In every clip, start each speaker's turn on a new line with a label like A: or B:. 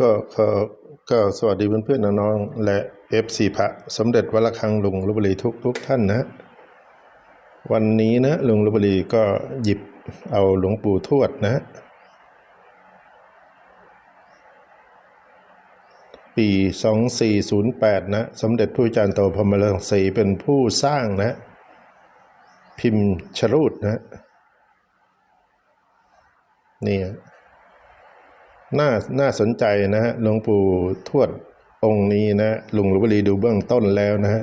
A: ก็ขอก็สวัสดีเพื่อนๆน้องๆและ FC พระสมเด็จวัดระฆังลุงลพบุรีทุกทุกท่านนะ วันนี้นะลุงลพบุรีก็หยิบเอาหลวงปู่ทวดนะ ปี 2408 นะ สมเด็จพระอาจารย์โตพรมรังสีเป็นผู้สร้างนะ พิมพ์ชรูดนะนี่ น่าน่าสนใจนะฮะหลวงปู่ทวดองค์นี้นะลุงลพบุรีดูเบื้องต้นแล้วนะฮะ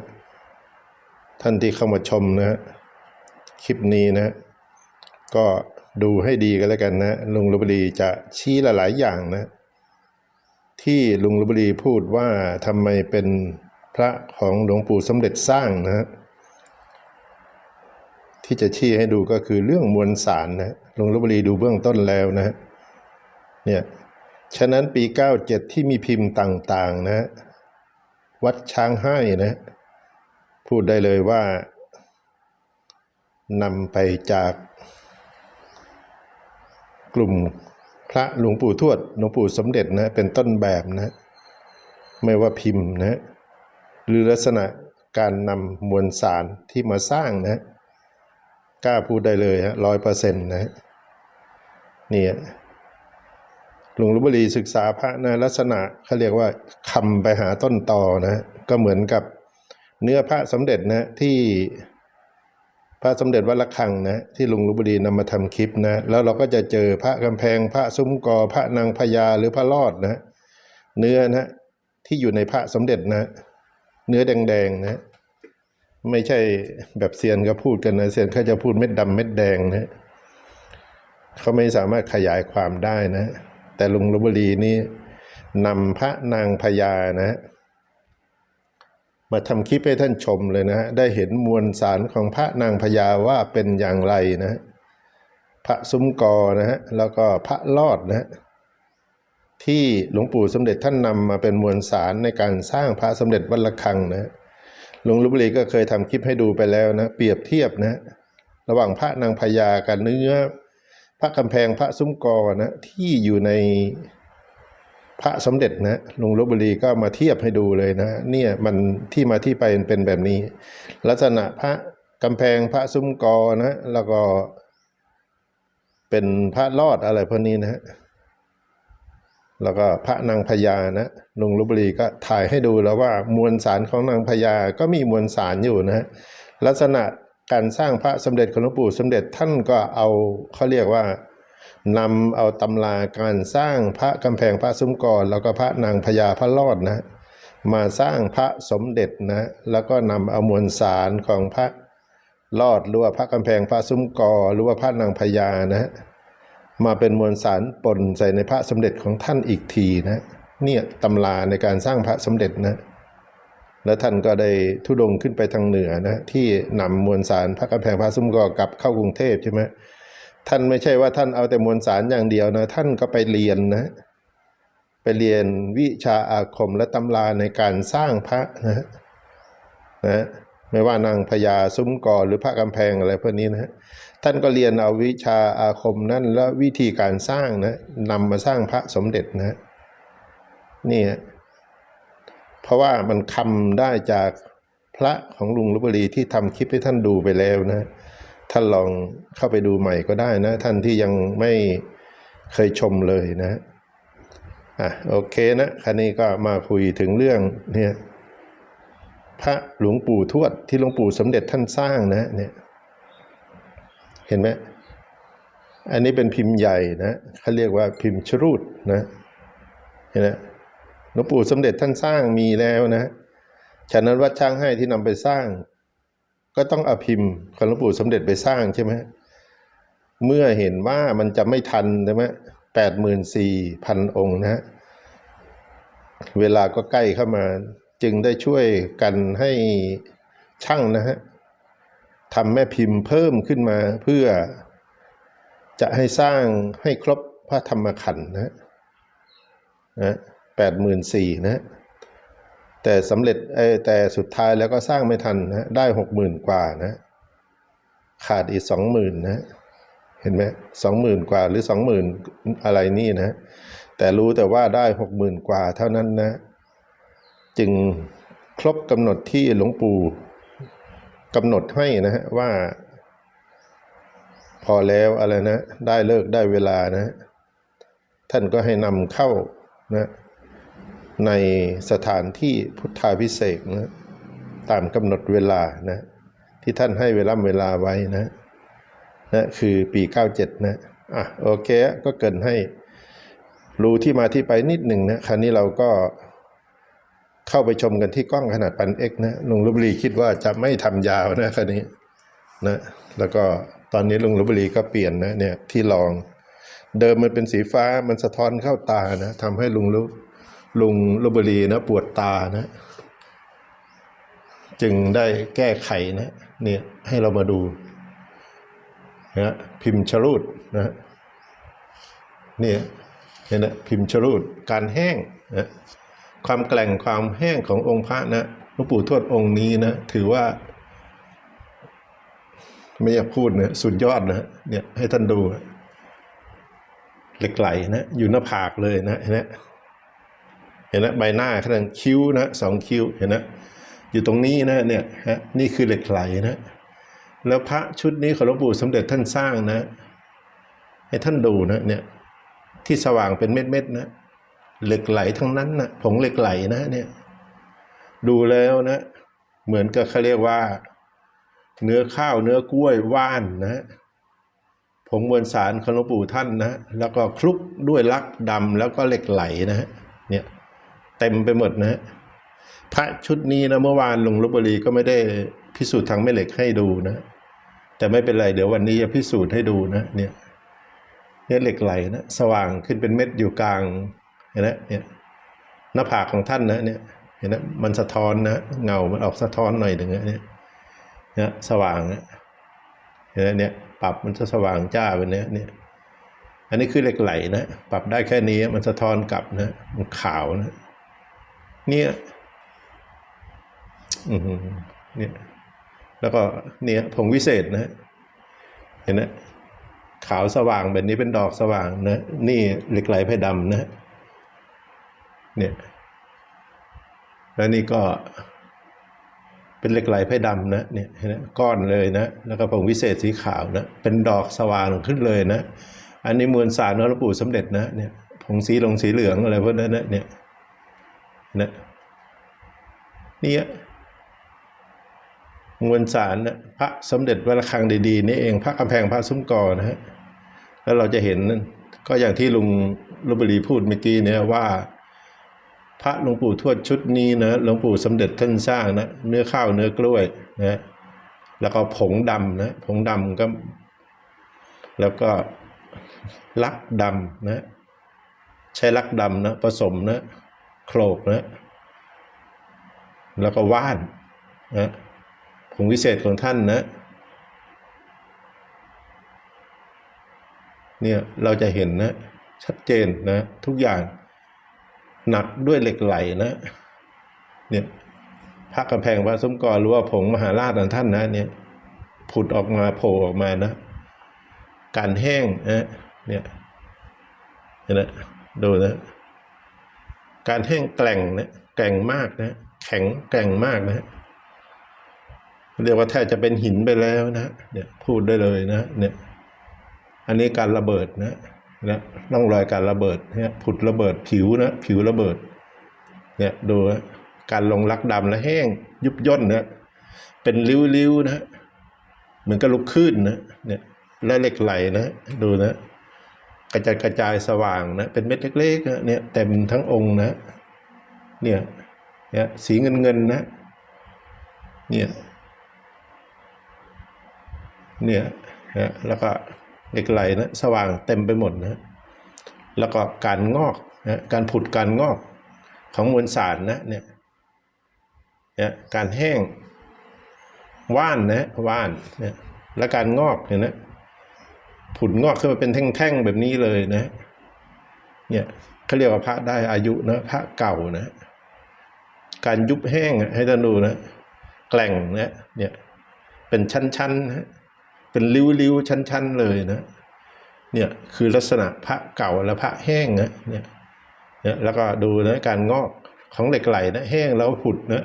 A: ท่านที่เข้ามาชมนะฮะคลิปนี้นะ ก็ดูให้ดีกันแล้วกันนะลุงลพบุรีจะชี้หลาย ๆ อย่างนะ ที่ลุงลพบุรีพูดว่าทำไมเป็นพระของหลวงปู่สมเด็จสร้างนะฮะที่จะชี้ให้ดูก็คือเรื่องมวลสารนะลุงลพบุรีดูเบื้องต้นแล้วนะฮะเนี่ย ฉะนั้นปี 97 ที่มีพิมพ์ต่างๆนะ วัดช้างให้นะ พูดได้เลยว่านำไปจากกลุ่มพระหลวงปู่ทวดหลวงปู่สมเด็จนะ เป็นต้นแบบนะ ไม่ว่าพิมพ์นะ หรือลักษณะการนำมวลสารที่มาสร้างนะกล้าพูดได้เลยฮะร้อยเปอร์เซ็นต์นะเนี่ย หลวงลพบุรีศึกษาพระนะลักษณะเขาเรียกว่าคำไปหาต้นตอนะก็เหมือนกับเนื้อพระสมเด็จนะที่พระสมเด็จวัดระฆังนะที่ลุงลพบุรีนำมาทำคลิปนะแล้วเราก็จะเจอพระกำแพงพระซุ้มกอพระนางพญาหรือพระรอดนะเนื้อนะที่อยู่ในพระสมเด็จนะเนื้อแดงๆนะไม่ใช่แบบเซียนก็พูดกันนะเซียนเขาจะพูดเม็ดดำเม็ดแดงนะเขาไม่สามารถขยายความได้นะ แต่ลุงลพบุรีนี่นำพระนางพญานะมาทำคลิปให้ท่านชมเลยนะฮะได้เห็นมวลสารของพระนางพญาว่าเป็นอย่างไรนะพระซุ้มกอนะฮะแล้วก็พระลอดนะฮะที่หลวงปู่สมเด็จท่านนำมาเป็นมวลสารในการสร้างพระสมเด็จวัดระฆังนะหลวงลพบุรีก็เคยทำคลิปให้ดูไปแล้วนะ เปรียบเทียบนะ ระหว่างพระนางพญากับเนื้อ พระกำแพงพระซุ้มกอนะที่อยู่ในพระสมเด็จนะลุงลบบุรีก็มาเทียบให้ดูเลยนะ เนี่ยมันที่มาที่ไปเป็นแบบนี้ ลักษณะพระกำแพงพระซุ้มกอนะแล้วก็เป็นพระลอดอะไรพวกนี้นะฮะแล้วก็พระนางพญานะลุงลบบุรีก็ถ่ายให้ดูแล้วว่ามวลสารของนางพญาก็มีมวลสารอยู่นะลักษณะ การสร้างพระสมเด็จของหลวงปู่สมเด็จท่านก็เอาเขาเรียกว่านำเอาตำราการสร้างพระกำแพงพระซุ้มกรแล้วก็พระนางพญาพระรอดนะ มาสร้างพระสมเด็จนะแล้วก็นำเอามวลสารของพระรอดหรือว่าพระกำแพงพระซุ้มกอหรือว่าพระนางพญานะมาเป็นมวลสารปนใส่ในพระสมเด็จของท่านอีกทีนะเนี่ยตำราในการสร้างพระสมเด็จนะ แล้วท่านก็ได้ทุดงขึ้นไปทางเหนือนะที่นำมวลสารพระกำแพงพระซุ้มกอกลับเข้ากรุงเทพใช่ไหมท่านไม่ใช่ว่าท่านเอาแต่มวลสารอย่างเดียวนะท่านก็ไปเรียนนะไปเรียนวิชาอาคมและตำราในการสร้างพระนะนะไม่ว่านางพญาซุ้มกอหรือพระกำแพงอะไรพวกนี้นะท่านก็เรียนเอาวิชาอาคมนั่นและวิธีการสร้างนะนำมาสร้างพระสมเด็จนะนี่ เพราะว่ามันคำได้จากพระของลุงลพบุรีที่ทำคลิปให้ท่านดูไปแล้วนะ ท่านลองเข้าไปดูใหม่ก็ได้นะ ท่านที่ยังไม่เคยชมเลยนะอะโอเคนะคันนี้ก็มาคุยถึงเรื่องเนี่ยพระหลวงปู่ทวดที่หลวงปู่สมเด็จท่านสร้างนะเนี่ยเห็นไหมอันนี้เป็นพิมพ์ใหญ่นะเขาเรียกว่าพิมพ์ชรูดนะเห็นไหม หลวงปู่สมเด็จท่านสร้างมีแล้วนะฉะนั้นวัดช้างให้ที่นำไปสร้าง ก็ต้องอาพิมพ์ของหลวงปู่สมเด็จไปสร้างใช่ไหมเมื่อเห็นว่ามันจะไม่ทันใช่ไหมแปดหมื่นสี่พันองค์นะเวลาก็ใกล้เข้ามา จึงได้ช่วยกันให้ช่างนะฮะทำแม่พิมพ์เพิ่มขึ้นมาเพื่อจะให้สร้างให้ครบพระธรรมขันธ์นะนะ แปดหมื่นสี่นะแต่สำเร็จแต่สุดท้ายแล้วก็สร้างไม่ทันนะได้หกหมื่นกว่านะขาดอีกสองหมื่นนะเห็นไหมสองหมื่นกว่าหรือสองหมื่นอะไรนี่นะ แต่รู้แต่ว่าได้หกหมื่นกว่าเท่านั้นนะ จึงครบกำหนดที่หลวงปู่กำหนดให้นะฮะว่า พอแล้วอะไรนะ ได้เลิกได้เวลานะ ท่านก็ให้นำเข้านะ ในสถานที่พุทธาพิเศษนะตามกำหนดเวลานะที่ท่านให้เวลาเวลาไว้นะนะคือปี 97 นะอะโอเคก็เกินให้รู้ที่มาที่ไปนิดหนึ่งนะคราวนี้เราก็เข้าไปชมกันที่กล้องขนาดปันเอ็กนะลุงลบบุรีคิดว่าจะไม่ทำยาวนะคราวนี้นะแล้วก็ตอนนี้ลุงลบบุรีก็เปลี่ยนนะเนี่ยที่ลอง เดิมมันเป็นสีฟ้ามันสะท้อนเข้าตานะทำให้ลุงลุ ลุงลบบุรีนะปวดตานะ จึงได้แก้ไขนะเนี่ยให้เรามาดูนะพิมพ์ชรูดนะเนี่ยเห็นนะพิมพ์ชรูดการแห้งนะความแกร่งความแห้งขององค์พระนะหลวงปู่ทวดองค์นี้นะถือว่า ไม่อยากพูดนะสุดยอดนะเนี่ยให้ท่านดู เหล็กไหลนะอยู่หน้าผากเลยนะเห็นไหม เห็นไหมใบหน้าขนาดคิ้วนะสองคิ้วเห็นไหมอยู่ตรงนี้นะเนี่ยฮะนี่คือเหล็กไหลนะแล้วพระชุดนี้ของหลวงปู่สมเด็จท่านสร้างนะ ให้ท่านดูนะเนี่ยที่สว่างเป็นเม็ดๆนะเหล็กไหลทั้งนั้นนะผงเหล็กไหลนะเนี่ยดูแล้วนะ เหมือนกับเขาเรียกว่า เนื้อข้าวเนื้อกล้วยว่านนะผงมวลสารของหลวงปู่ท่านนะแล้วก็คลุกด้วยลักดำแล้วก็เหล็กไหลนะเนี่ย เต็มไปหมดนะฮะพระชุดนี้นะเมื่อวานหลวงลบบุรีก็ไม่ได้พิสูจน์ทางแม่เหล็กให้ดูนะ แต่ไม่เป็นไรเดี๋ยววันนี้จะพิสูจน์ให้ดูนะ เนี่ยเนี่ยเหล็กไหลนะสว่างขึ้นเป็นเม็ดอยู่กลางเห็นไหมเนี่ยหน้าผากของท่านนะเนี่ยเห็นไหมมันสะท้อนนะเงามันออกสะท้อนหน่อยหนึ่งนะเนี่ยเนี่ยสว่างนะเห็นไหมเนี่ยปรับมันจะสว่างจ้าไปเนี้ยเนี่ยอันนี้คือเหล็กไหลนะ ปรับได้แค่นี้มันสะท้อนกลับนะ มันขาวนะ เนี่ยอืมเนี่ย แล้วก็เนี่ยผงวิเศษนะเห็นไหมขาวสว่างแบบนี้เป็นดอกสว่างนะ นี่เหล็กไหลไผ่ดำนะ เนี่ย แล้วนี่ก็ เป็นเหล็กไหลไผ่ดำนะเนี่ยเห็นไหมก้อนเลยนะ แล้วก็ผงวิเศษสีขาวนะ เป็นดอกสว่างขึ้นเลยนะ อันนี้มวลสารของหลวงปู่สมเด็จนะเนี่ยผงสีลงสีเหลืองอะไรพวกนั้นนะเนี่ย นะเนี่ยมวลสารนะพระสมเด็จวัดระฆังดีๆนี่เองพระกำแพงพระซุ้มกอนะฮะแล้วเราจะเห็นก็อย่างที่ลุงลบบุรีพูดเมื่อกี้เนี่ยว่า พระหลวงปู่ทวดชุดนี้นะหลวงปู่สมเด็จท่านสร้างนะเนื้อข้าวเนื้อกล้วยนะแล้วก็ผงดำนะผงดำก็ แล้วก็ลักดำนะ ใช้ลักดำนะผสมนะ โคลกนะแล้วก็ว่านนะผงวิเศษของท่านนะ เนี่ยเราจะเห็นนะ ชัดเจนนะ ทุกอย่างหนักด้วยเหล็กไหลนะ เนี่ยพระกำแพงพระสมกรหรือว่าผงมหาราชของท่านนะ เนี่ยผุดออกมาโผล่ออกมานะ การแห้งนะเนี่ยเห็นไหมดูนะ การแห้งแกร่งนะแกร่งมากนะ แข็งแกร่งมากนะเรียกว่าแทบจะเป็นหินไปแล้วนะเนี่ยพูดได้เลยนะเนี่ยอันนี้การระเบิดนะนะร่องรอยการระเบิดเนี่ยผุดระเบิดผิวนะผิวระเบิดเนี่ยดูนะการลงลักดำแล้วแห้งยุบย่นนะเป็นริ้วๆนะเหมือนกับลุกขึ้นนะเนี่ยและเหล็กไหลนะดูนะ กระจายกระจายสว่างนะเป็นเม็ดเล็กๆนะเนี่ยเต็มทั้งองค์นะเนี่ยเนี่ยสีเงินเงินๆนะเนี่ยเนี่ยนะแล้วก็เหล็กไหลนะสว่างเต็มไปหมดนะแล้วก็การงอกนะการผุดการงอกของมวลสารนะเนี่ยเนี่ยการแห้งว่านนะว่านเนี่ยและการงอกเห็นไหม ผุดงอกขึ้นมาเป็นแท่งๆแบบนี้เลยนะ เนี่ยเขาเรียกว่าพระได้อายุนะพระเก่านะ การยุบแห้งให้ท่านดูนะแกล่งนะเนี่ยเป็นชั้นๆนะเป็นริ้วๆชั้น ๆ เลยนะเนี่ยคือลักษณะพระเก่าและพระแห้งนะเนี่ยเนี่ยแล้วก็ดูนะการงอกของเหล็กไหลนะแห้งแล้วผุดนะ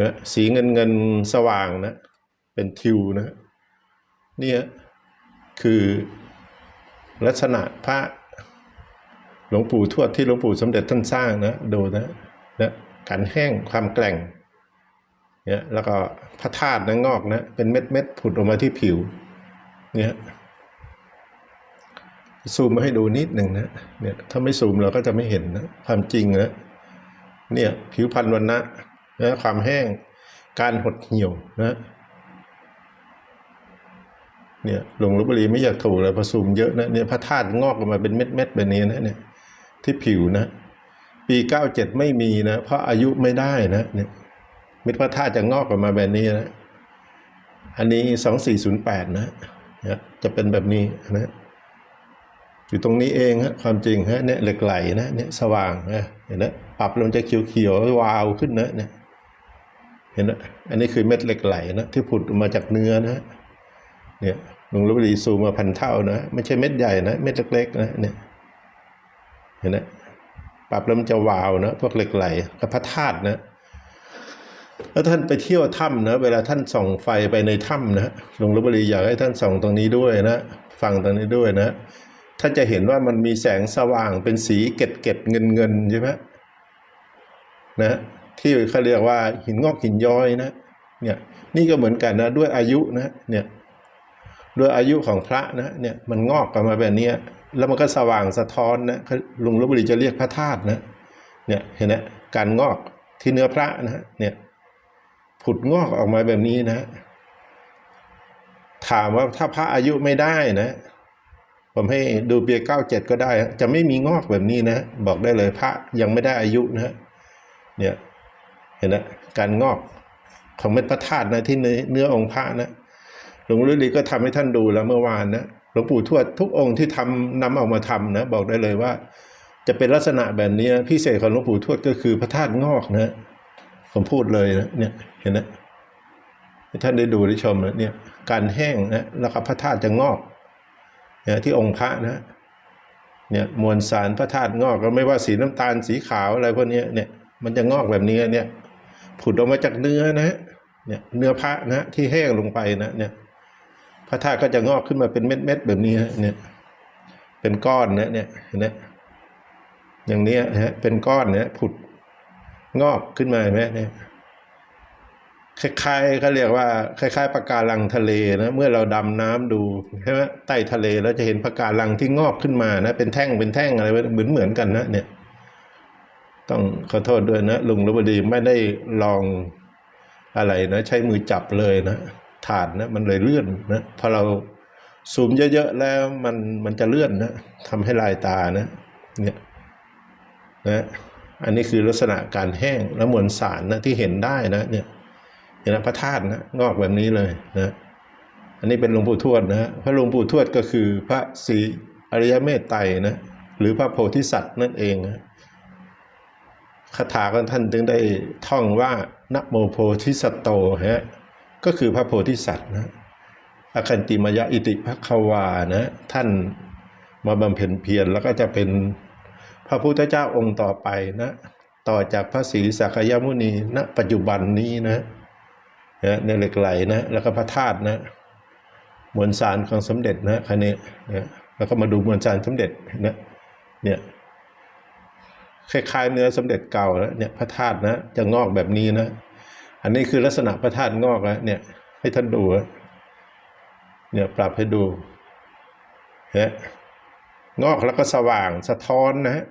A: นะสีเงินเงินสว่างนะ เป็นทิวนะเนี่ย คือลักษณะพระหลวงปู่ทวดที่หลวงปู่สมเด็จท่านสร้างนะดูนะนะการแห้งความแกร่งเนี่ยแล้วก็พระธาตุนะงอกนะเป็นเม็ดเม็ดผุดออกมาที่ผิวเนี่ยซูมมาให้ดูนิดหนึ่งนะเนี่ยถ้าไม่ซูมเราก็จะไม่เห็นนะความจริงนะเนี่ยผิวพรรณวันนะนะความแห้งการหดเหี่ยวนะ เนี่ยหลวงลพบุรีไม่อยากถูกเลยพอซูมเยอะนะเนี่ยพระธาตุงอกออกมาเป็นเม็ดๆแบบนี้นะเนี่ยที่ผิวนะ ปีเก้าเจ็ดไม่มีนะ เพราะอายุไม่ได้นะเนี่ยเม็ดพระธาตุจะงอกออกมาแบบนี้นะ อันนี้สองสี่ศูนย์แปดนะจะเป็นแบบนี้นะอยู่ตรงนี้เองฮะความจริงฮะเนี่ยเหล็กไหลนะเนี่ยสว่างนะเห็นไหมปรับลงจะเขียวๆวาวขึ้นนะเนี่ยเห็นไหมอันนี้คือเม็ดเหล็กไหลนะที่ผุดออกมาจากเนื้อนะ เนี่ยหลวงลบุรีซูมมาพันเท่านะ ไม่ใช่เม็ดใหญ่นะ เม็ดเล็กๆนะเนี่ยเห็นไหมปรับแล้วมันจะวาวนะพวกเหล็กไหลกับพระธาตุนะแล้วท่านไปเที่ยวถ้ำนะ เวลาท่านส่องไฟไปในถ้ำนะหลวงลพบุรีอยากให้ท่านส่องตรงนี้ด้วยนะ ฟังตรงนี้ด้วยนะ ท่านจะเห็นว่ามันมีแสงสว่างเป็นสีเก็ดเก็ดเงินเงินๆใช่ไหมนะ ที่เขาเรียกว่าหินงอกหินย้อยนะ เนี่ย นี่ก็เหมือนกันนะ ด้วยอายุนะ เนี่ย ด้วยอายุของพระนะเนี่ยมันงอกกันมาแบบนี้แล้วมันก็สว่างสะท้อนนะลุงลพบุรีจะเรียกพระธาตุนะเนี่ยเห็นไหมการงอกที่เนื้อพระนะเนี่ยผุดงอกออกมาแบบนี้นะ ถามว่าถ้าพระอายุไม่ได้นะ ผมให้ดูเบียเก้าเจ็ดก็ได้ จะไม่มีงอกแบบนี้นะ บอกได้เลยพระยังไม่ได้อายุนะเนี่ยเห็นนะการงอกของเม็ดพระธาตุนะที่เนื้อเนื้อองค์พระนะ ลวงฤดีก็ทำให้ท่านดูแล้วเมื่อวานนะหลวงปู่ทวดทุกองค์ที่ทำนำออกมาทำนะ บอกได้เลยว่า จะเป็นลักษณะแบบนี้พิเศษของหลวงปู่ทวดก็คือพระธาตุงอกนะผมพูดเลยนะเนี่ยเห็นนะให้ท่านได้ดูได้ชมนะเนี่ยการแห้งนะแล้วก็พระธาตุจะงอกเนี่ยที่องค์พระนะเนี่ยมวลสารพระธาตุงอกก็ไม่ว่าสีน้ำตาลสีขาวอะไรพวกนี้เนี่ยมันจะงอกแบบนี้เนี่ยผุดออกมาจากเนื้อนะเนี่ยเนื้อพระนะที่แห้งลงไปนะเนี่ย พระธาตุก็จะงอกขึ้นมาเป็นเม็ดๆแบบนี้เนี่ย เป็นก้อนนะเนี่ยเห็นไหมอย่างนี้ยฮะเป็นก้อนเนี่ยผุดงอกขึ้นมาไหมเนี่ยคล้ายๆเขาเรียกว่าคล้ายๆปะการังทะเลนะเมื่อเราดำน้ำดูใช่ไหมใต้ทะเลแล้วจะเห็นปะการังที่งอกขึ้นมานะเป็นแท่งเป็นแท่งอะไรเหมือนเหมือนกันนะเนี่ย ต้องขอโทษด้วยนะลุงรบดีไม่ได้ลองอะไรนะ ใช้มือจับเลยนะาดนะมันเลยเลื่อนนะพอเราซูมเยอะๆแล้วมันมันจะเลื่อนนะทำให้ลายตานะเนี่ยนะอันนี้คือลักษณะการแห้งและมวลสารนะที่เห็นได้นะเนี่ยเห็นนะพระธาตุนะงอกแบบนี้เลยนะอันนี้เป็นหลวงปู่ทวดนะพระหลวงปู่ทวดก็คือพระศรีอริยเมตไตรนะหรือพระโพธิสัตว์นั่นเองนะคาถาของท่านจึงได้ท่องว่านะโมโพธิสัตโตฮะ ก็คือพระโพธิสัตว์นะอาคันติมายะอิติภควานะท่านมาบำเพ็ญเพียรแล้วก็จะเป็นพระพุทธเจ้าองค์ต่อไปนะต่อจากพระศรีสักยมุนีณปัจจุบันนี้นะนะในเหล็กไหลนะแล้วก็พระธาตุนะมวลสารของสมเด็จนะคันนี้นะแล้วก็มาดูมวลสารสมเด็จนะเนี่ยคล้ายๆเนื้อสมเด็จเก่าแล้วเนี่ยพระธาตุนะจะงอกแบบนี้นะ อันนี้คือลักษณะพระธาตุงอกแล้วเนี่ย ให้ท่านดูเนี่ยปรับให้ดูนี่ยงอกแล้วก็สว่างสะท้อนนะ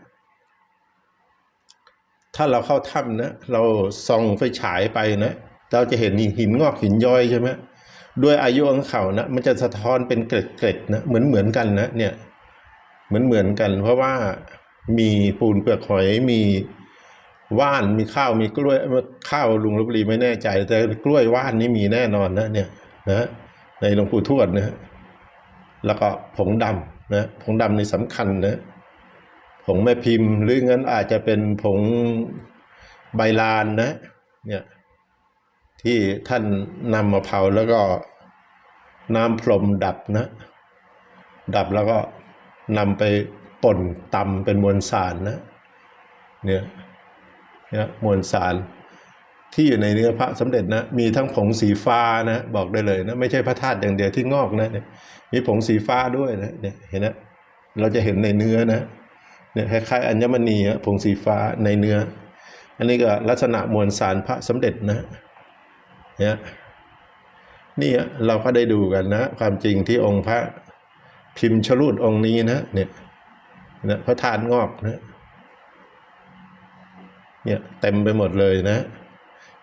A: ถ้าเราเข้าถ้ำนะเราส่องไฟฉายไปนะ เราจะเห็นหินงอกหินย้อยใช่ไหมด้วยอายุของเขานะมันจะสะท้อนเป็นเกล็ดๆนะเหมือนเหมือนกันนะเนี่ยเหมือนเหมือนกัน เพราะว่ามีปูนเปลือกหอยมี ว่านมีข้าวมีกล้วยข้าวลุงลบบุรีไม่แน่ใจ แต่กล้วยว่านนี่มีแน่นอนนะเนี่ยนะในหลวงปู่ทวดนะแล้วก็ผงดำนะผงดำนี่สำคัญนะผงแม่พิมพ์หรืองั้นอาจจะเป็นผงใบลานนะเนี่ยที่ท่านนำมาเผาแล้วก็น้ำพรมดับนะ ดับแล้วก็นำไปป่นตำเป็นมวลสารนะเนี่ย นี่ยมวลสารที่อยู่ในเนื้อพระสมเด็จนะมีทั้งผงสีฟ้านะบอกได้เลยนะไม่ใช่พระธาตุอย่างเดียวที่งอกนะเนี่ยมีผงสีฟ้าด้วยนะเนี่ยเห็นนะเราจะเห็นในเนื้อนะเนี่ยคล้ายๆอัญมณีอะผงสีฟ้าในเนื้อ อันนี้ก็ลักษณะมวลสารพระสมเด็จนะเนี่ยนี่เราก็ได้ดูกันนะ ความจริงที่องค์พระพิมพ์ชลุดองค์นี้นะเนี่ยนะพระธาตุงอกนะ เนี่ยเต็มไปหมดเลยนะ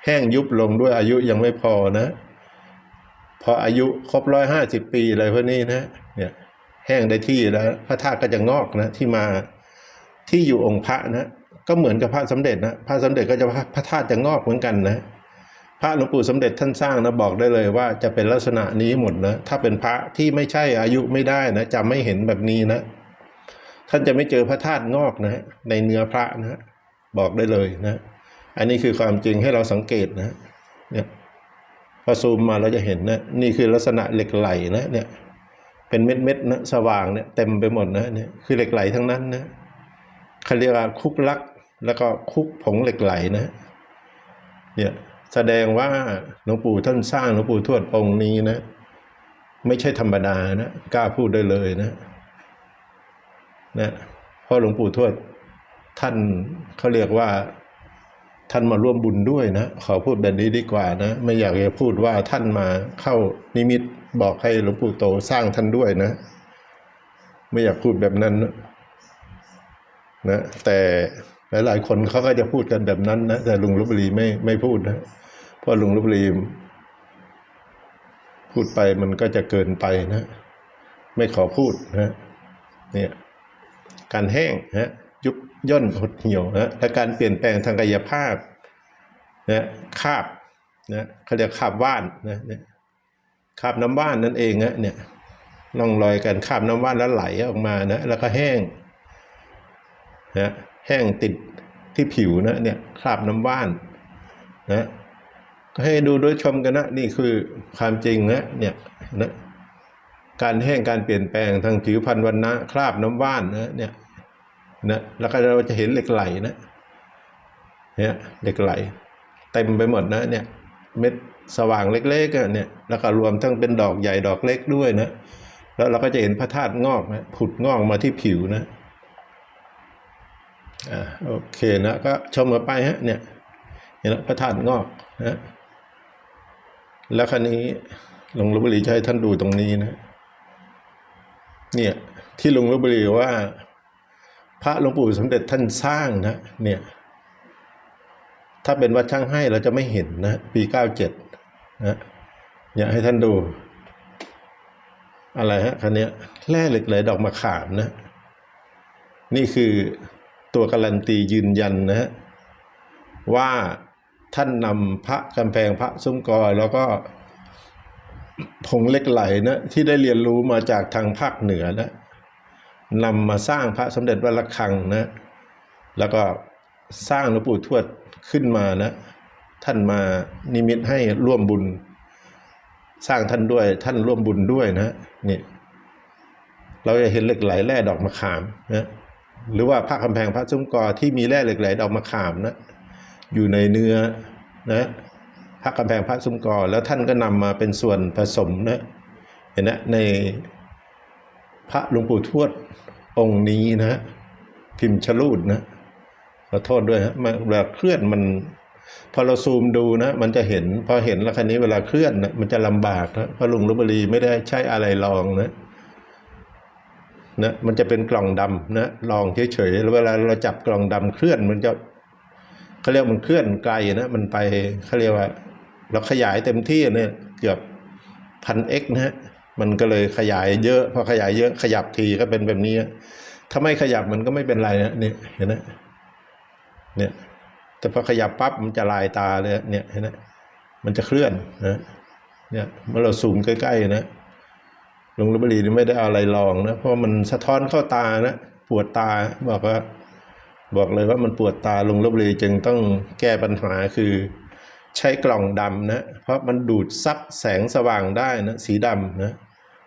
A: แห้งยุบลงด้วยอายุยังไม่พอนะ พออายุครบร้อยห้าสิบปีอะไรพวกนี้นะ เนี่ย แห้งได้ที่แล้ว พระธาตุก็จะงอกนะ ที่มาที่อยู่องค์พระนะก็เหมือนกับพระสมเด็จนะพระสมเด็จก็จะพระธาตุจะงอกเหมือนกันนะ พระหลวงปู่สมเด็จท่านสร้างนะบอกได้เลยว่าจะเป็นลักษณะนี้หมดนะถ้าเป็นพระที่ไม่ใช่อายุไม่ได้นะจะไม่เห็นแบบนี้นะ ท่านจะไม่เจอพระธาตุงอกนะในเนื้อพระนะ บอกได้เลยนะ อันนี้คือความจริงให้เราสังเกตนะเนี่ยพอซูมมาเราจะเห็นนะนี่คือลักษณะเหล็กไหลนะเนี่ยเป็นเม็ดเม็ดนะสว่างเนี่ยเต็มไปหมดนะเนี่ยคือเหล็กไหลทั้งนั้นนะเขาเรียกว่าคุกลักแล้วก็คุกผงเหล็กไหลนะเนี่ยแสดงว่าหลวงปู่ท่านสร้างหลวงปู่ทวดองค์นี้นะ ไม่ใช่ธรรมดานะกล้าพูดได้เลยนะนะเพราะหลวงปู่ทวด ท่านเขาเรียกว่าท่านมาร่วมบุญด้วยนะขอพูดแบบนี้ดีกว่านะ ไม่อยากจะพูดว่าท่านมาเข้านิมิตบอกให้หลวงปู่โตสร้างท่านด้วยนะ ไม่อยากพูดแบบนั้นนะแต่หลายๆ คนเขาก็จะพูดกันแบบนั้นนะแต่ลุงลบบุรีไม่ไม่พูดนะเพราะลุงลบบุรีพูดไปมันก็จะเกินไปนะ ไม่ขอพูดนะเนี่ยการแห้งนะ ยุบย่นหดเหี่ยวนะและการเปลี่ยนแปลงทางกายภาพนะคาบนะเขาเรียกคาบว่านนะเนี่ยคาบน้ำว่านนั่นเองนะเนี่ยล่องรอยกันคาบน้ำว่านแล้วไหลออกมานะแล้วก็แห้งนะแห้งติดที่ผิวนะเนี่ยคราบน้ำว่านนะก็ให้ดูด้วยชมกันนะนี่คือความจริงนะเนี่ยนะการแห้งการเปลี่ยนแปลงทางผิวพรรณวันนะคราบน้ำว่านนะเนี่ย นะแล้วก็เราจะเห็นเหล็กไหลนะเนี่ยเหล็กไหลเต็มไปหมดนะเนี่ยเม็ดสว่างเล็กๆอะเนี่ยแล้วก็รวมทั้งเป็นดอกใหญ่ดอกเล็กด้วยนะแล้วเราก็จะเห็นพระธาตุงอกนะผุดงอกมาที่ผิวนะอ่าโอเคนะก็ชมกันไปฮะเนี่ยเห็นไหมพระธาตุงอกนะแล้วคราวนี้หลวงลพบุรีจะให้ท่านดูตรงนี้นะ เนี่ย ที่หลวงลพบุรีว่า ระหลวงปู่สมเด็จท่านสร้างนะเนี่ยถ้าเป็นวัดช่างให้เราจะไม่เห็นนะ ปีเก้าเจ็ดนะอยากให้ท่านดู อะไรฮะคันนี้แร่เหล็กไหลดอกมะขามนะ นี่คือตัวการันตียืนยันนะฮะว่าท่านนำพระกำแพงพระซุ้มกอยแล้วก็ผงเล็กไหลนะที่ได้เรียนรู้มาจากทางภาคเหนือนะ นำมาสร้างพระสมเด็จวัดระฆังนะ แล้วก็สร้างหลวงปู่ทวดขึ้นมานะ ท่านมานิมิตให้ร่วมบุญ สร้างท่านด้วยท่านร่วมบุญด้วยนะนี่เราจะเห็นเหล็กไหลแร่ดอกมะขามนะหรือว่าพระกำแพงพระซุ้มกอที่มีแร่เหล็กไหลดอกมะขามนะอยู่ในเนื้อนะพระกำแพงพระซุ้มกอแล้วท่านก็นำมาเป็นส่วนผสมนะเห็นนะใน พระหลวงปู่ทวดองค์นี้นะ พิมพ์ชลูดนะขอโทษด้วยฮะเวลาเคลื่อนมัน พอเราซูมดูนะ มันจะเห็น พอเห็นแล้วคันนี้เวลาเคลื่อนนะมันจะลำบากนะพระลุงลบบุรีไม่ได้ใช้อะไรรองนะนะมันจะเป็นกล่องดำนะลองเฉยๆแล้วเวลาเราจับกล่องดำเคลื่อนมันจะเขาเรียกมันเคลื่อนไกลนะมันไปเขาเรียกว่า เราขยายเต็มที่เนี่ยเกือบพันเอ็กนะฮะ มันก็เลยขยายเยอะ พอขยายเยอะขยับทีก็เป็นแบบนี้ ถ้าไม่ขยับมันก็ไม่เป็นไรนะเนี่ยเห็นไหมเนี่ย แต่พอขยับปั๊บมันจะลายตาเลยเนี่ยเห็นไหมมันจะเคลื่อนนะเนี่ยเมื่อเราซูมใกล้ๆนะลงลพบุรีนี่ไม่ได้เอาอะไรลองนะเพราะมันสะท้อนเข้าตานะปวดตาบอกว่า บอกเลยว่ามันปวดตาลงลพบุรีจึงต้องแก้ปัญหาคือใช้กล่องดำนะ เพราะมันดูดซับแสงสว่างได้นะ สีดำนะ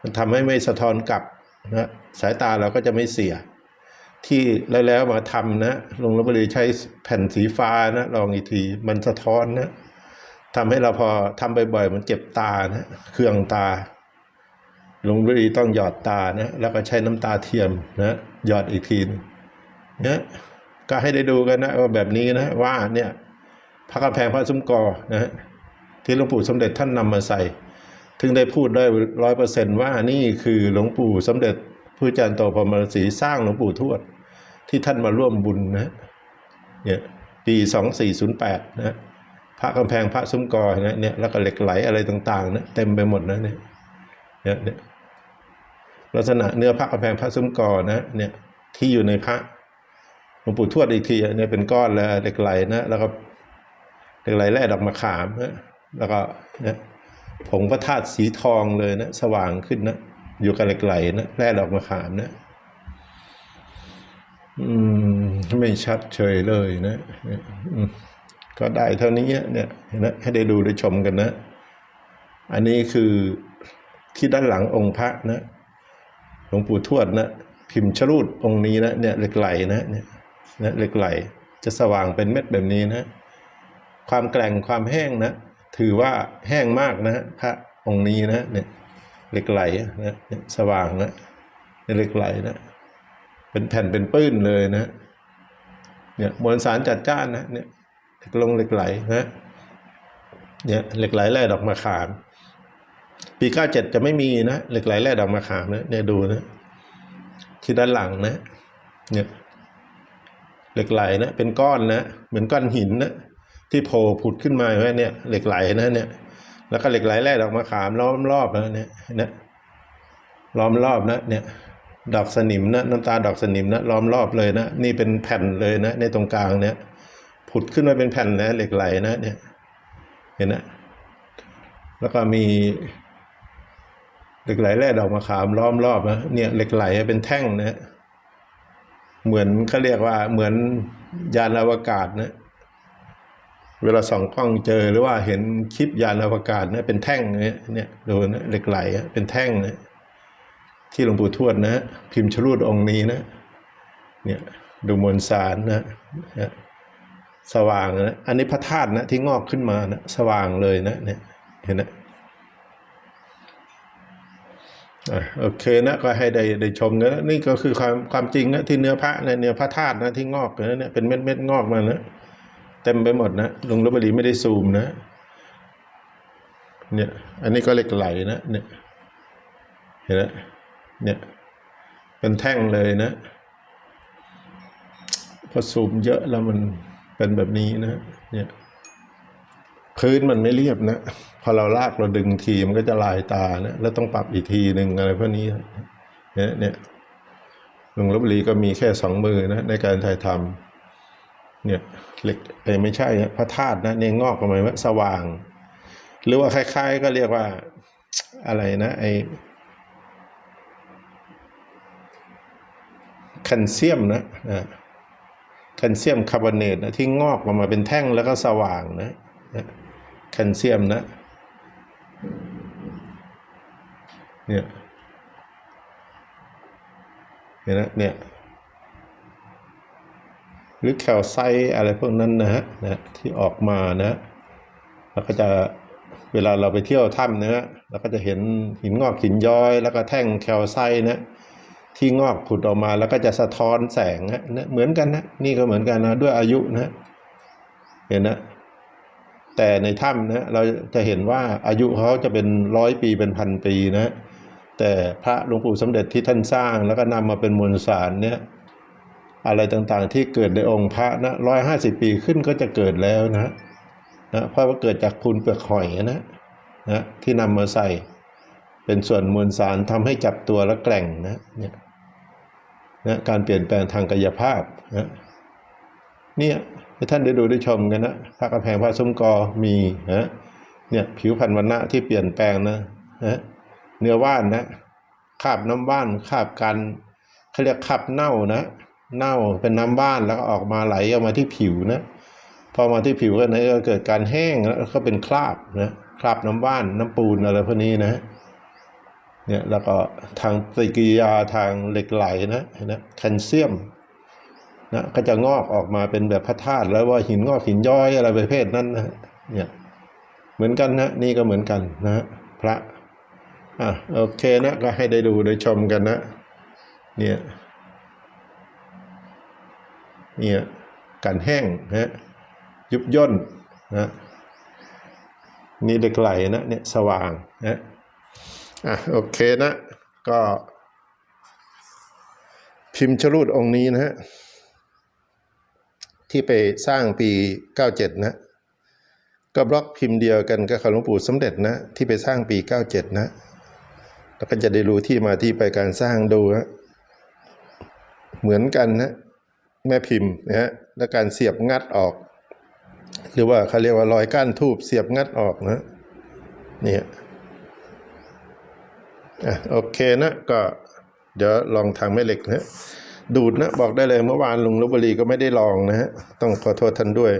A: มันทำให้ไม่สะท้อนกลับนะสายตาเราก็จะไม่เสีย ที่แล้วแล้วมาทำนะลงลบบรีใช้แผ่นสีฟ้านะลองอีกทีมันสะท้อนนะทำให้เราพอทำบ่อยๆมันเจ็บตานะเครื่องตาลงบุรีต้องหยอดตานะแล้วก็ใช้น้ำตาเทียมนะหยอดอีกทีนึงเนี่ยก็ให้ได้ดูกันนะว่าแบบนี้นะว่าเนี่ยพระกำแพงพระซุ้มกอนะที่หลวงปู่สมเด็จท่านนำมาใส่ ถึงได้พูดได้ร้อยเปอร์เซนต์ว่านี่คือหลวงปู่สมเด็จผู้จารย์โตพรมศรีสร้างหลวงปู่ทวด ที่ท่านมาร่วมบุญนะเนี่ยปีสองสี่ศูนย์แปดนะพระกำแพงพระซุ้มกอนะเนี่ยแล้วก็เหล็กไหลอะไรต่างๆนะเต็มไปหมดนะเนี่ยเนี่ยเนี่ยลักษณะเนื้อพระกำแพงพระซุ้มกอนะเนี่ยที่อยู่ในพระหลวงปู่ทวดอีกทีเนี่ยเป็นก้อนแล้วเหล็กไหลนะแล้วก็เหล็กไหลแร่ดอกมะขามนะแล้วก็เนี่ย ผงพระธาตุสีทองเลยนะ สว่างขึ้นนะ อยู่กับเหล็กไหลนะแร่ดอกมะขามนะอืมไม่ชัดเฉยเลยนะก็ได้เท่านี้เนี่ยเห็นไหมให้ได้ดูได้ชมกันนะ อันนี้คือที่ด้านหลังองค์พระนะหลวงปู่ทวดนะพิมพ์ชรูดองค์นี้นะเนี่ยเหล็กไหลนะเนี่ยนะเหล็กไหลจะสว่างเป็นเม็ดแบบนี้นะ ความแกร่งความแห้งนะ ถือว่าแห้งมากนะพระองค์นี้นะเนี่ยเหล็กไหลนะเนี่ยสว่างนะเนี่ยเหล็กไหลนะเป็นแผ่นเป็นปื้นเลยนะเนี่ยมวลสารจัดจ้านนะเนี่ยเหล็กลงเหล็กไหลนะเนี่ยเหล็กไหลแร่ดอกมะขาม ปีเก้าเจ็ดจะไม่มีนะเหล็กไหลแร่ดอกมะขามนะเนี่ยดูนะที่ด้านหลังนะเนี่ยเหล็กไหลนะเป็นก้อนนะเหมือนก้อนหินนะ ที่โผล่ผุดขึ้นมาไว้เนี่ยเหล็กไหลนะเนี่ย แล้วก็เหล็กไหลแร่ดอกมะขามล้อมรอบนะเนี่ยนะล้อมรอบนะ เนี่ย ดอกสนิมนะน้ำตาดอกสนิมนะล้อมรอบเลยนะนี่เป็นแผ่นเลยนะ ในตรงกลางเนี่ย ผุดขึ้นมาเป็นแผ่นนะเหล็กไหลนะ เนี่ย เห็นนะแล้วก็มีเหล็กไหลแร่ดอกมะขามล้อมรอบนะเนี่ยเหล็กไหลเป็นแท่งนะเหมือนเขาเรียกว่าเหมือนยานอวกาศนะ เวลาส่องกล้องเจอหรือว่าเห็นคลิปยานอวกาศนะเป็นแท่งเนี่ยเนี่ยดูนะเหล็กไหลเป็นแท่งนะที่หลวงปู่ทวดนะพิมพ์ชรูดองค์นี้นะเนี่ยดูมวลสารนะนะสว่างนะอันนี้พระธาตุนะที่งอกขึ้นมานะสว่างเลยนะเนี่ยเห็นนะโอเคนะก็ให้ได้ได้ชมกันนะนี่ก็คือความความจริงนะที่เนื้อพระในเนื้อพระธาตุนะที่งอกนะเนี่ยเป็นเม็ดเม็ดงอกมานะ เต็มไปหมดนะลุงรบดีไม่ได้ซูมนะ เนี่ย อันนี้ก็เหล็กไหลนะ เนี่ย เห็นไหมเนี่ย เป็นแท่งเลยนะ พอซูมเยอะแล้วมันเป็นแบบนี้นะ เนี่ย พื้นมันไม่เรียบนะ พอเราลากเราดึงทีมันก็จะลายตานะ แล้วต้องปรับอีกทีหนึ่งอะไรพวกนี้ เนี่ย เนี่ยหลวงลบบุรีก็มีแค่สองมือนะในการถ่ายทำเนี่ย เหล็กเอ้ยไม่ใช่พระธาตุนะเนี่ยงอกออกมาว่าสว่าง หรือว่าคล้าย ๆ ก็เรียกว่าอะไรนะไอแคลเซียมนะนะแคลเซียมคาร์บอเนตนะที่งอกออกมาเป็นแท่งแล้วก็สว่างนะนะแคลเซียมนะเนี่ยเห็นนะเนี่ย หรือแคลไซต์อะไรพวกนั้นนะฮะนะที่ออกมานะแล้วก็จะเวลาเราไปเที่ยวถ้ำนะฮะเราก็จะเห็นหินงอกหินย้อย แล้วก็แท่งแคลไซต์นะที่งอกผุดออกมาแล้วก็จะสะท้อนแสงนะเนี่ยเหมือนกันนะนี่ก็เหมือนกันนะด้วยอายุนะเห็นนะแต่ในถ้ำนะเราจะเห็นว่าอายุเขาจะเป็นร้อยปีเป็นพันปีนะแต่พระหลวงปู่สมเด็จที่ท่านสร้างแล้วก็นำมาเป็นมวลสารเนี่ย อะไรต่างๆ ที่เกิดในองค์พระนะร้อยห้าสิบปีขึ้นก็จะเกิดแล้วนะนะเพราะว่าเกิดจากคุณเปลือกหอยนะนะที่นำมาใส่ เป็นส่วนมวลสารทำให้จับตัวและแกร่งนะเนี่ยนะการเปลี่ยนแปลงทางกายภาพนะเนี่ยให้ท่านได้ดูได้ชมกันนะพระกระแพงพระซุ้มกอมีนะเนี่ยผิวพรรณวันณะที่เปลี่ยนแปลงนะนะเนื้อว่านนะคาบน้ำว่านคาบกันเขาเรียกคาบเน่านะ เน่าเป็นน้ำว่านแล้วก็ออกมาไหลออกมาที่ผิวนะพอมาที่ผิวก็นะก็เกิดการแห้งแล้วก็เป็นคราบนะคราบน้ำว่านน้ำปูนอะไรพวกนี้นะเนี่ยแล้วก็ทางปฏิกิริยาทางเหล็กไหลนะเห็นะแคลเซียมนะก็จะงอกออกมาเป็นแบบพระธาตุแล้วว่าหินงอกหินย้อยอะไรประเภทนั้นนะเนี่ยเหมือนกันนะนี่ก็เหมือนกันนะพระอะโอเคนะก็ให้ได้ดูได้ชมกันนะเนี่ย นี่ยกันแห้งนะยุบย่นนะนี่เหล็กไหลนะเนี่ยสว่างนะอะโอเคนะก็พิมพ์ชรูดองค์นี้นะฮะที่ไปสร้างปี 97 นะ ก็บล็อกพิมพ์เดียวกันกับหลวงปู่สมเด็จนะ ที่ไปสร้างปี 97 นะ แล้วก็จะได้รู้ที่มาที่ไปการสร้างดูฮะเหมือนกันนะ แม่พิมพ์นะฮะและการเสียบงัดออก หรือว่าเขาเรียกว่ารอยก้านทูบเสียบงัดออกนะนี่อะโอเคนะก็เดี๋ยวลองทางแม่เหล็กนะดูดนะบอกได้เลยเมื่อวานลุงลบบุรีก็ไม่ได้ลองนะฮะต้องขอโทษท่านด้วย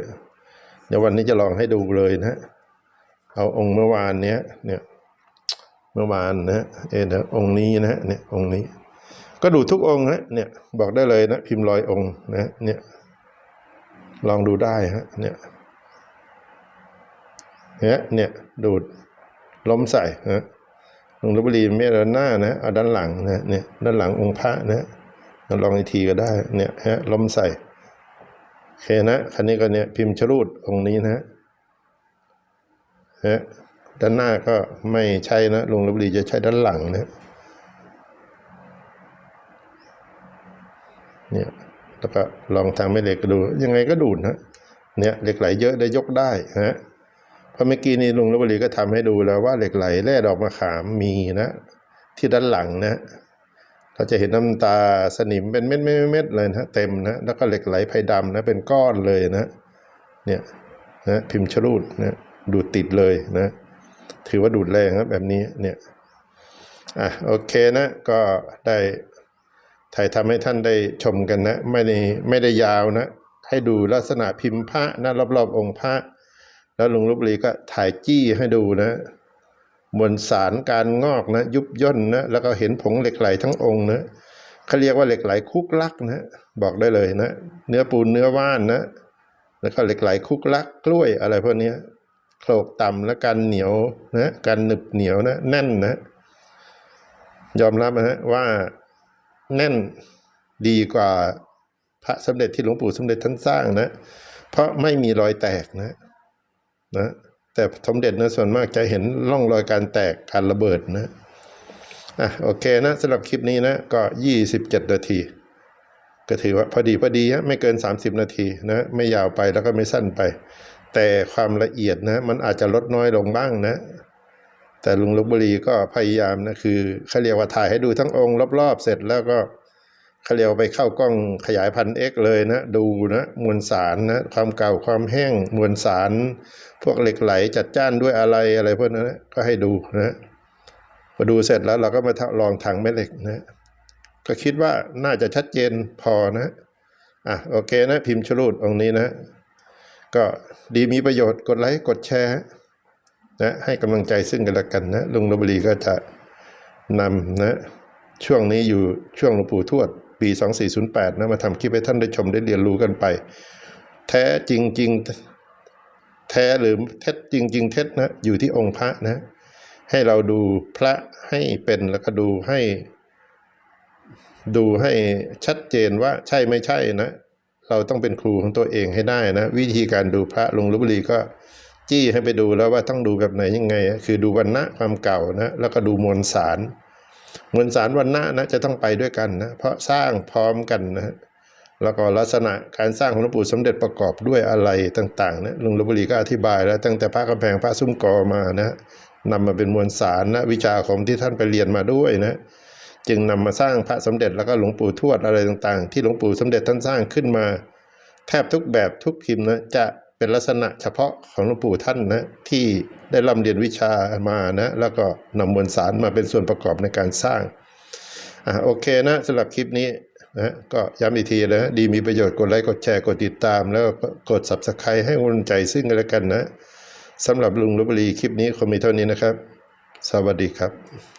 A: เดี๋ยววันนี้จะลองให้ดูเลยนะเอาองค์เมื่อวานเนี้ยเนี่ยเมื่อวานนะเออเดี๋ยวองค์นี้นะเนี่ยองค์นี้ ก็ดูทุกองค์ฮะเนี่ยบอกได้เลยนะพิมพ์รอยองค์นะเนี่ยลองดูได้ฮะเนี่ยเนี่ยเนี่ยดูดล้มใส่นะลงลบบุรีไม่เอาด้านหน้านะเอาด้านหลังนะเนี่ยด้านหลังองค์พระนะลองอีกทีก็ได้เนี่ยฮะล้มใส่โอเคนะคันนี้ก็เนี่ยพิมพ์ชรูดองค์นี้นะฮะด้านหน้าก็ไม่ใช่นะลงลบบุรีจะใช้ด้านหลังนะ เนี่ยแล้วก็ลองทางแม่เหล็กดูยังไงก็ดูดนะเนี่ยเหล็กไหลเยอะได้ยกได้ฮะเพราะเมื่อกี้นี้ลุงลบบุรีก็ทำให้ดูแล้วว่าเหล็กไหลแร่ดอกมะขามมีนะ ที่ด้านหลังนะเราจะเห็นน้ำตาสนิมเป็นเม็ดๆเม็ดๆเลยนะเต็มนะแล้วก็เหล็กไหลไพดำนะเป็นก้อนเลยนะ เนี่ยนะพิมพ์ชรูดนะดูดติดเลยนะ ถือว่าดูดแรงครับแบบนี้เนี่ยอะโอเคนะก็ได้ ถ่ายทำให้ท่านได้ชมกันนะ ไม่ได้ไม่ได้ยาวนะ ให้ดูลักษณะพิมพ์พระนะรอบๆ องค์พระ แล้วลุงลบบุรีก็ถ่ายจี้ให้ดูนะมวลสารการงอกนะ ยุบย่นนะแล้วก็เห็นผงเหล็กไหลทั้งองค์นะเขาเรียกว่าเหล็กไหลคุกลักนะบอกได้เลยนะ เนื้อปูนเนื้อว่านนะแล้วก็เหล็กไหลคุกลักกล้วยอะไรพวกนี้โคลกต่ำและกันเหนียวนะการหนึบเหนียวนะแน่นนะ ยอมรับนะฮะว่า แน่นดีกว่าพระสมเด็จที่หลวงปู่สมเด็จท่านสร้างนะ เพราะไม่มีรอยแตกนะนะแต่สมเด็จนะส่วนมากจะเห็นร่องรอยการแตกการระเบิดนะอะโอเคนะสำหรับคลิปนี้นะก็ 27 นาที ก็ถือว่าพอดีพอดีฮะไม่เกิน 30 นาทีนะไม่ยาวไปแล้วก็ไม่สั้นไป แต่ความละเอียดนะมันอาจจะลดน้อยลงบ้างนะ แต่ลุงลบบุรีก็พยายามนะคือเขาเรียกว่าถ่ายให้ดูทั้งองค์รอบๆ เสร็จแล้วก็เขาเรียกไปเข้ากล้องขยายพันเอ็กเลยนะ ดูนะมวลสารนะความเก่าความแห้งมวลสาร พวกเหล็กไหลจัดจ้านด้วยอะไรอะไรพวกนั้นนะก็ให้ดูนะพอดูเสร็จแล้วเราก็มาทดลองถังแม่เหล็กนะ ก็คิดว่าน่าจะชัดเจนพอนะอะโอเคนะ พิมพ์ชรูดองนี้นะ ก็ดีมีประโยชน์กดไลค์กดแชร์ นะให้กำลังใจซึ่งกันและกันนะลุงลบบุรีก็จะนำนะช่วงนี้อยู่ช่วงหลวงปู่ทวด ปี 2408นะมาทำคลิปให้ท่านได้ชมได้เรียนรู้กันไป แท้จริงจริงแท้หรือเท็จจริงจริงเท็จนะอยู่ที่องค์พระนะ ให้เราดูพระให้เป็นแล้วก็ดูให้ ดูให้ชัดเจนว่าใช่ไม่ใช่นะ เราต้องเป็นครูของตัวเองให้ได้นะ วิธีการดูพระลุงลบบุรีก็ จี้ให้ไปดูแล้วว่าต้องดูแบบไหนยังไง คือดูวันณะความเก่านะแล้วก็ดูมวลสารมวลสารวันณะนะจะต้องไปด้วยกันนะเพราะสร้างพร้อมกันนะแล้วก็ลักษณะการสร้างของหลวงปู่สมเด็จประกอบด้วยอะไรต่างๆนะลุงลบุรีก็อธิบายแล้ว ตั้งแต่พระกำแพงพระซุ้มกอมานะนำมาเป็นมวลสารนะวิชาของที่ท่านไปเรียนมาด้วยนะจึงนำมาสร้างพระสมเด็จแล้วก็หลวงปู่ทวดอะไรต่างๆ ที่หลวงปู่สมเด็จท่านสร้างขึ้นมา แทบทุกแบบทุกพิมพ์นะจะ เป็นลักษณะเฉพาะของหลวงปู่ท่านนะที่ได้ร่ำเรียนวิชามานะแล้วก็นำมวลสารมาเป็นส่วนประกอบในการสร้างอะโอเคนะสำหรับคลิปนี้นะก็ย้ำอีกทีนะดีมีประโยชน์กดไลค์กดแชร์กดติดตาม แล้วก็กด subscribe ให้กำลังใจซึ่งกันและกันนะสำหรับลุงลบบุรีคลิปนี้คงมีเท่านี้นะครับ สวัสดีครับ